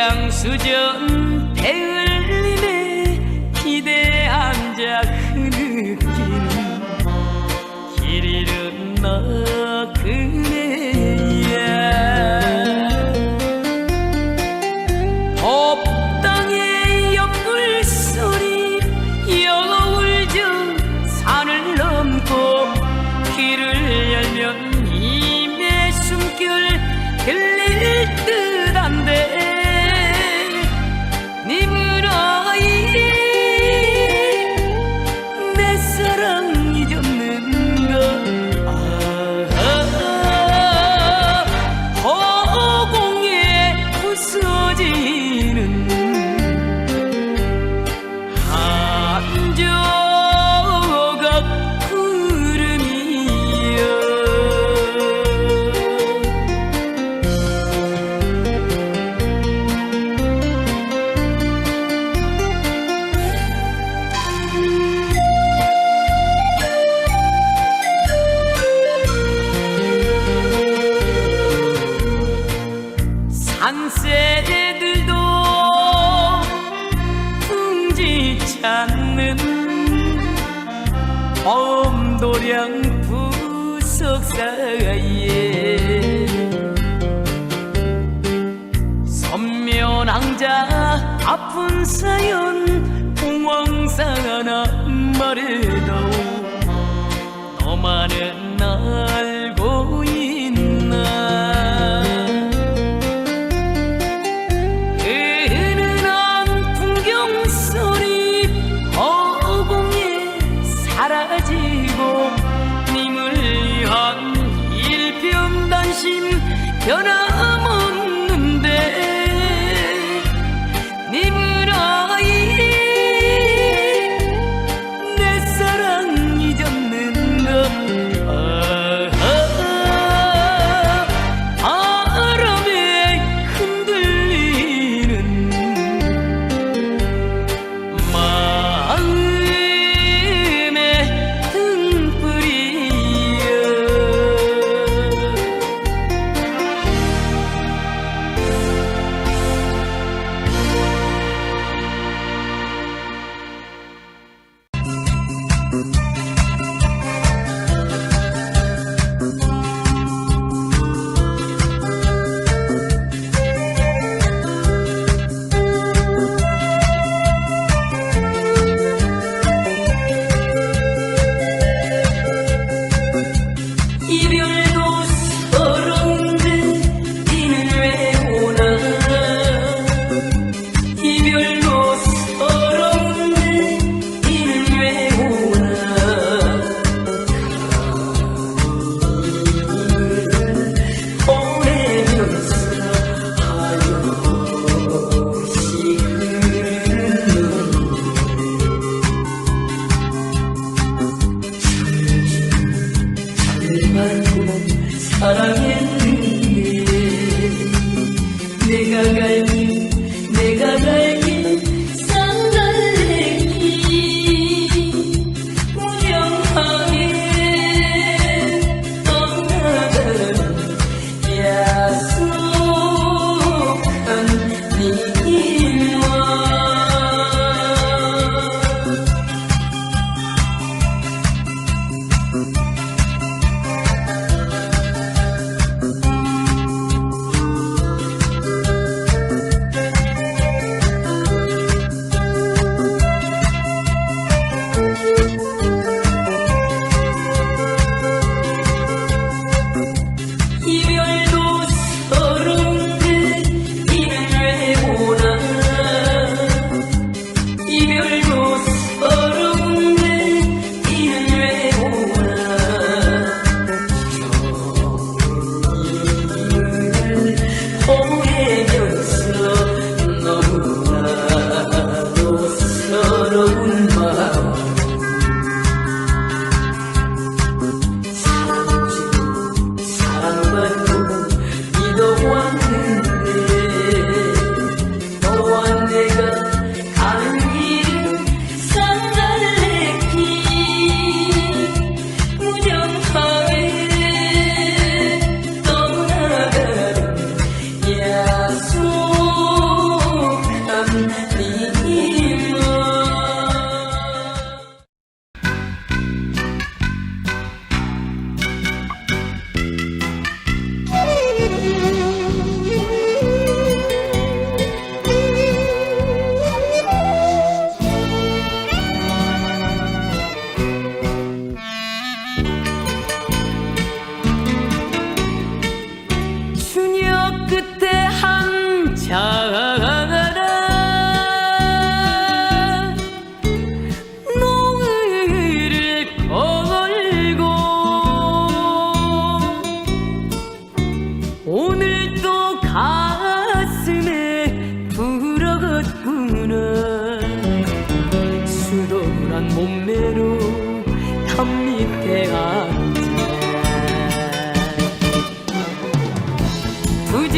양수전 대의 명품 속사에 선면왕자 아픈 사연 봉황사나 말해다오 너만은 알고 있나 흐르는 풍경 소리 허공에 사라지 진심 변함없는데.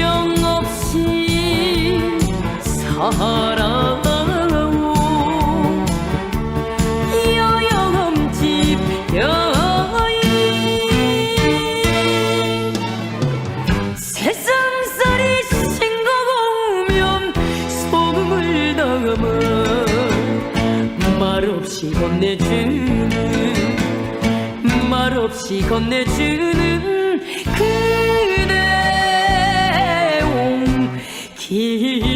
애정 없이 살아온 여염집 여인 세상살이 생각 오면 소금을 담아 말없이 건네주는 말없이 건네주는 그 온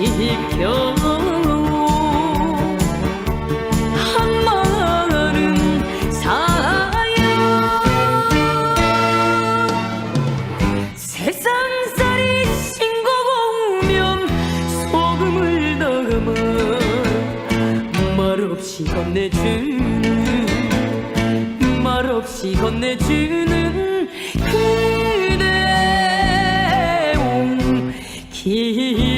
없이 지켜 한마는 사연 세상살이 싱거우면 소금을 담아 말없이 건네주는 말없이 건네주는 그 온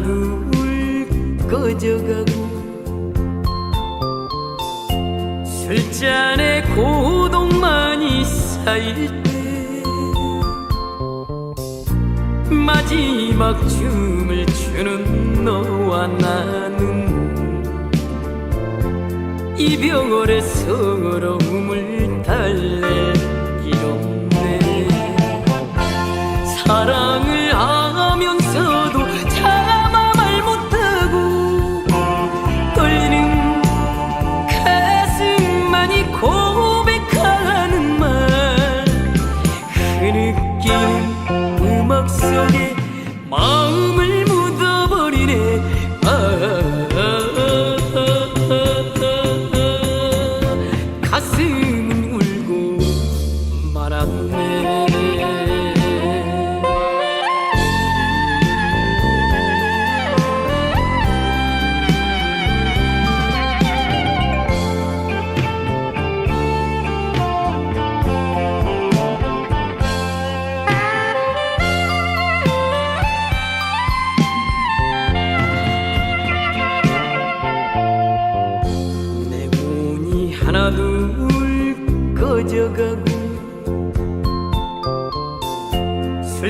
하나둘 꺼져가고 술잔에 고독만이 쌓일 때 마지막 춤을 추는 너와 나는 이별의 서러움을 달랠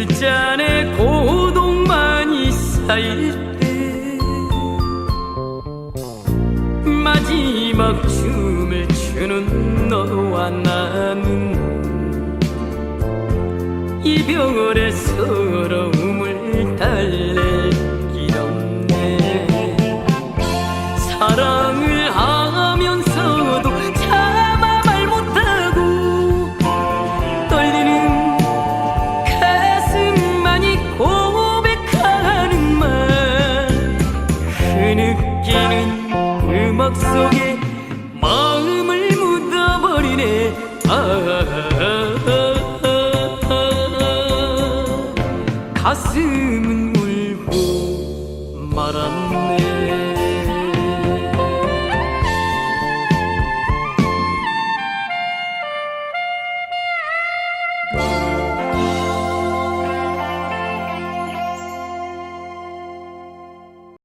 술잔에 고독만이 쌓일 때 마지막 춤을 추는 너와 나는 이별의 서러움 Zoo.